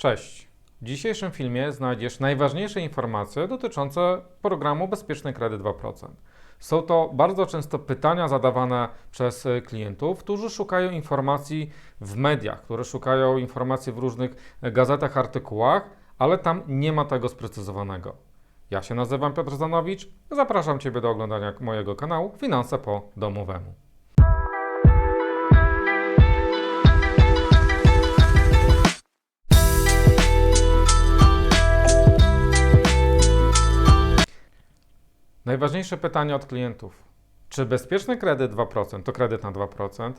Cześć. W dzisiejszym filmie znajdziesz najważniejsze informacje dotyczące programu Bezpieczny Kredyt 2%. Są to bardzo często pytania zadawane przez klientów, którzy szukają informacji w mediach, którzy szukają informacji w różnych gazetach, artykułach, ale tam nie ma tego sprecyzowanego. Ja się nazywam Piotr Zanowicz, zapraszam Ciebie do oglądania mojego kanału Finanse po domowemu. Najważniejsze pytanie od klientów. Czy bezpieczny kredyt 2% to kredyt na 2%?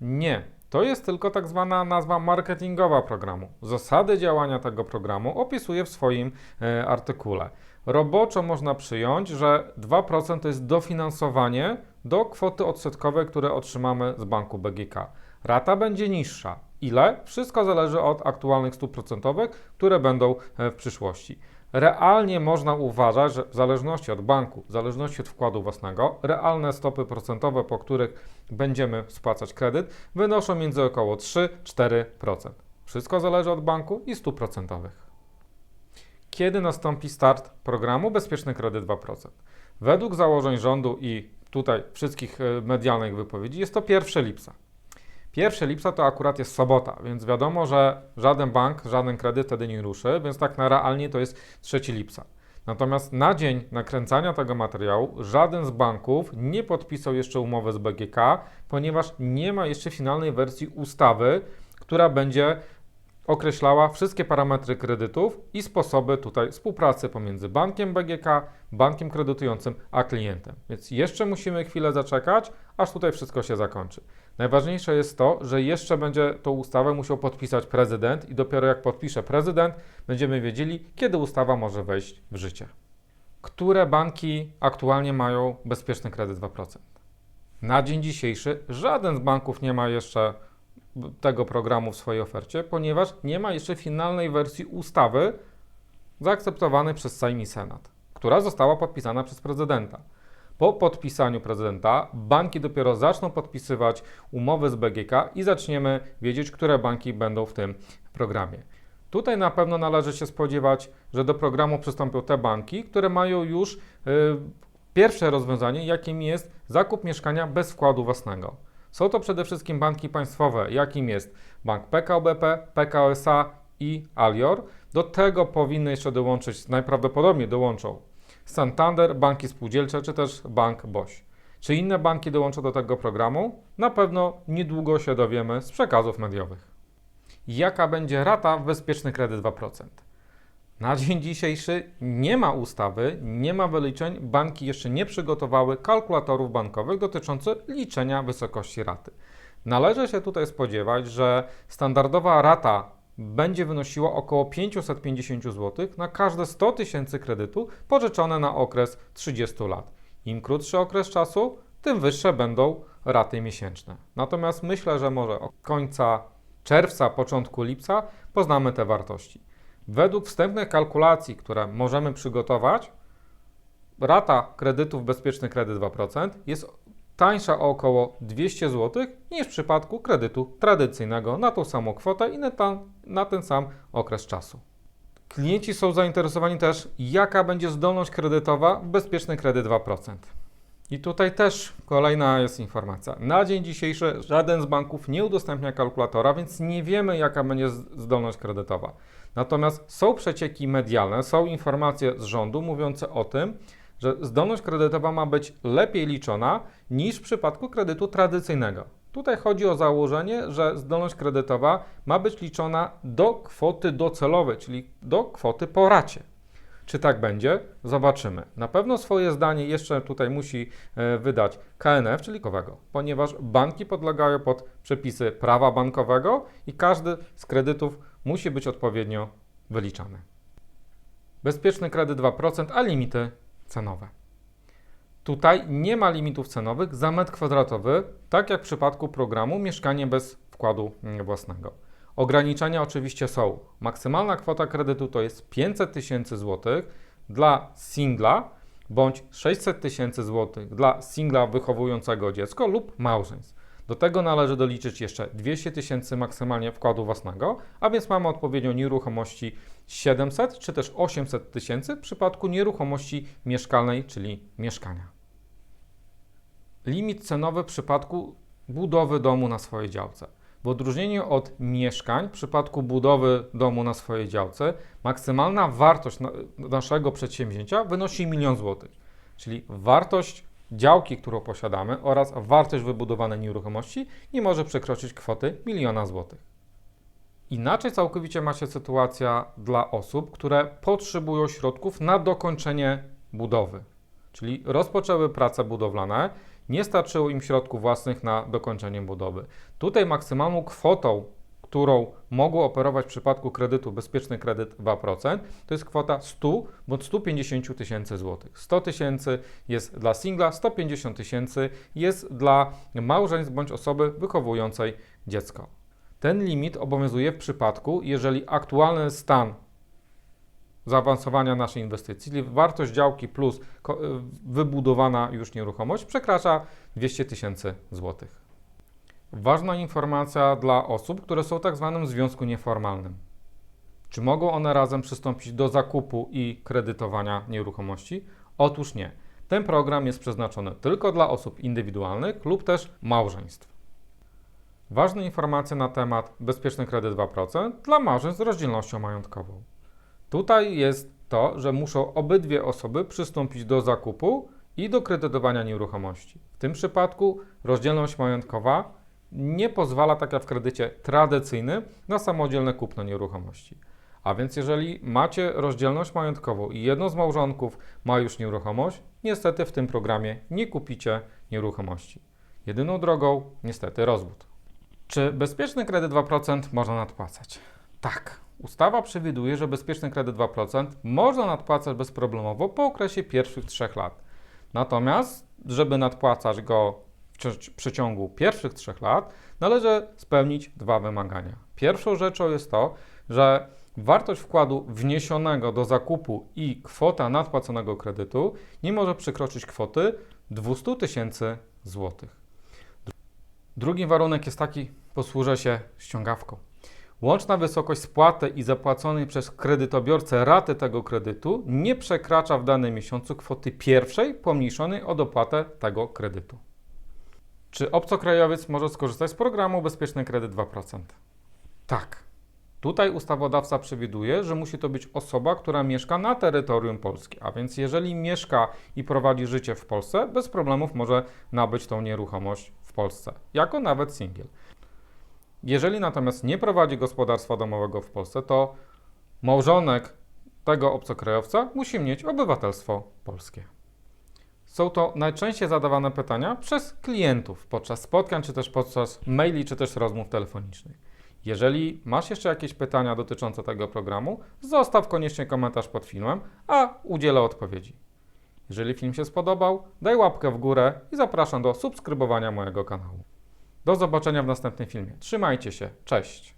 Nie. To jest tylko tak zwana nazwa marketingowa programu. Zasady działania tego programu opisuję w swoim e, artykule. Roboczo można przyjąć, że 2% to jest dofinansowanie do kwoty odsetkowej, które otrzymamy z banku BGK. Rata będzie niższa. Ile? Wszystko zależy od aktualnych stóp procentowych, które będą e, w przyszłości. Realnie można uważać, że w zależności od banku, w zależności od wkładu własnego, realne stopy procentowe, po których będziemy spłacać kredyt, wynoszą między około 3-4%. Wszystko zależy od banku i stóp procentowych. Kiedy nastąpi start programu Bezpieczny Kredyt 2%? Według założeń rządu i tutaj wszystkich e, medialnych wypowiedzi jest to 1 lipca. 1 lipca to akurat jest sobota, więc wiadomo, że żaden bank, żaden kredyt wtedy nie ruszy, więc tak na realnie to jest 3 lipca. Natomiast na dzień nakręcania tego materiału żaden z banków nie podpisał jeszcze umowy z BGK, ponieważ nie ma jeszcze finalnej wersji ustawy, która będzie określała wszystkie parametry kredytów i sposoby tutaj współpracy pomiędzy bankiem BGK, bankiem kredytującym, a klientem. Więc jeszcze musimy chwilę zaczekać, aż tutaj wszystko się zakończy. Najważniejsze jest to, że jeszcze będzie tą ustawę musiał podpisać prezydent i dopiero jak podpisze prezydent, będziemy wiedzieli, kiedy ustawa może wejść w życie. Które banki aktualnie mają bezpieczny kredyt 2%? Na dzień dzisiejszy żaden z banków nie ma jeszcze tego programu w swojej ofercie, ponieważ nie ma jeszcze finalnej wersji ustawy zaakceptowanej przez Sejm i Senat, która została podpisana przez prezydenta. Po podpisaniu prezydenta banki dopiero zaczną podpisywać umowy z BGK i zaczniemy wiedzieć, które banki będą w tym programie. Tutaj na pewno należy się spodziewać, że do programu przystąpią te banki, które mają już y, pierwsze rozwiązanie, jakim jest zakup mieszkania bez wkładu własnego. Są to przede wszystkim banki państwowe, jakim jest Bank PKO BP, PKO SA i Alior. Do tego powinny jeszcze dołączyć, najprawdopodobniej dołączą Santander, banki spółdzielcze czy też Bank Boś. Czy inne banki dołączą do tego programu? Na pewno niedługo się dowiemy z przekazów mediowych. Jaka będzie rata w bezpieczny kredyt 2%? Na dzień dzisiejszy nie ma ustawy, nie ma wyliczeń, banki jeszcze nie przygotowały kalkulatorów bankowych dotyczących liczenia wysokości raty. Należy się tutaj spodziewać, że standardowa rata będzie wynosiła około 550 zł na każde 100 tysięcy kredytu pożyczone na okres 30 lat. Im krótszy okres czasu, tym wyższe będą raty miesięczne. Natomiast myślę, że może od końca czerwca, początku lipca poznamy te wartości. Według wstępnych kalkulacji, które możemy przygotować, rata kredytów bezpieczny kredyt 2% jest tańsza o około 200 zł niż w przypadku kredytu tradycyjnego na tą samą kwotę i na, ten sam okres czasu. Klienci są zainteresowani też, jaka będzie zdolność kredytowa bezpieczny kredyt 2%. I tutaj też kolejna jest informacja. Na dzień dzisiejszy żaden z banków nie udostępnia kalkulatora, więc nie wiemy, jaka będzie zdolność kredytowa. Natomiast są przecieki medialne, są informacje z rządu mówiące o tym, że zdolność kredytowa ma być lepiej liczona niż w przypadku kredytu tradycyjnego. Tutaj chodzi o założenie, że zdolność kredytowa ma być liczona do kwoty docelowej, czyli do kwoty po racie. Czy tak będzie? Zobaczymy. Na pewno swoje zdanie jeszcze tutaj musi e, wydać KNF, czyli kowego, ponieważ banki podlegają pod przepisy prawa bankowego i każdy z kredytów musi być odpowiednio wyliczany. Bezpieczny kredyt 2%, a limity cenowe. Tutaj nie ma limitów cenowych za metr kwadratowy, tak jak w przypadku programu Mieszkanie bez wkładu własnego. Ograniczenia oczywiście są. Maksymalna kwota kredytu to jest 500 tysięcy złotych dla singla bądź 600 tysięcy złotych dla singla wychowującego dziecko lub małżeństw. Do tego należy doliczyć jeszcze 200 tysięcy maksymalnie wkładu własnego, a więc mamy odpowiednio nieruchomości 700 czy też 800 tysięcy w przypadku nieruchomości mieszkalnej, czyli mieszkania. Limit cenowy w przypadku budowy domu na swojej działce. W odróżnieniu od mieszkań, w przypadku budowy domu na swojej działce, maksymalna wartość na, naszego przedsięwzięcia wynosi 1 milion złotych. Czyli wartość działki, którą posiadamy oraz wartość wybudowanej nieruchomości nie może przekroczyć kwoty miliona złotych. Inaczej całkowicie ma się sytuacja dla osób, które potrzebują środków na dokończenie budowy. Czyli rozpoczęły prace budowlane, nie starczyło im środków własnych na dokończenie budowy. Tutaj maksymalną kwotą, którą mogą operować w przypadku kredytu bezpieczny kredyt 2%, to jest kwota 100 bądź 150 tysięcy złotych. 100 tysięcy jest dla singla, 150 tysięcy jest dla małżeństw bądź osoby wychowującej dziecko. Ten limit obowiązuje w przypadku, jeżeli aktualny stan zaawansowania naszej inwestycji, czyli wartość działki plus y, wybudowana już nieruchomość przekracza 200 tysięcy złotych. Ważna informacja dla osób, które są w tak zwanym związku nieformalnym. Czy mogą one razem przystąpić do zakupu i kredytowania nieruchomości? Otóż nie. Ten program jest przeznaczony tylko dla osób indywidualnych lub też małżeństw. Ważne informacje na temat bezpieczny kredyt 2% dla małżeństw z rozdzielnością majątkową. Tutaj jest to, że muszą obydwie osoby przystąpić do zakupu i do kredytowania nieruchomości. W tym przypadku rozdzielność majątkowa nie pozwala, tak jak w kredycie tradycyjnym, na samodzielne kupno nieruchomości. A więc jeżeli macie rozdzielność majątkową i jedno z małżonków ma już nieruchomość, niestety w tym programie nie kupicie nieruchomości. Jedyną drogą, niestety, rozwód. Czy bezpieczny kredyt 2% można nadpłacać? Tak. Ustawa przewiduje, że bezpieczny kredyt 2% można nadpłacać bezproblemowo po okresie pierwszych 3 lat. Natomiast, żeby nadpłacać go w przeciągu pierwszych 3 lat, należy spełnić dwa wymagania. Pierwszą rzeczą jest to, że wartość wkładu wniesionego do zakupu i kwota nadpłaconego kredytu nie może przekroczyć kwoty 200 tysięcy złotych. Drugi warunek jest taki, posłużę się ściągawką. Łączna wysokość spłaty i zapłaconej przez kredytobiorcę raty tego kredytu nie przekracza w danym miesiącu kwoty pierwszej pomniejszonej o dopłatę tego kredytu. Czy obcokrajowiec może skorzystać z programu Bezpieczny Kredyt 2%? Tak. Tutaj ustawodawca przewiduje, że musi to być osoba, która mieszka na terytorium Polski, a więc jeżeli mieszka i prowadzi życie w Polsce, bez problemów może nabyć tą nieruchomość w Polsce, jako nawet singiel. Jeżeli natomiast nie prowadzi gospodarstwa domowego w Polsce, to małżonek tego obcokrajowca musi mieć obywatelstwo polskie. Są to najczęściej zadawane pytania przez klientów podczas spotkań, czy też podczas maili, czy też rozmów telefonicznych. Jeżeli masz jeszcze jakieś pytania dotyczące tego programu, zostaw koniecznie komentarz pod filmem, a udzielę odpowiedzi. Jeżeli film się spodobał, daj łapkę w górę i zapraszam do subskrybowania mojego kanału. Do zobaczenia w następnym filmie. Trzymajcie się, cześć!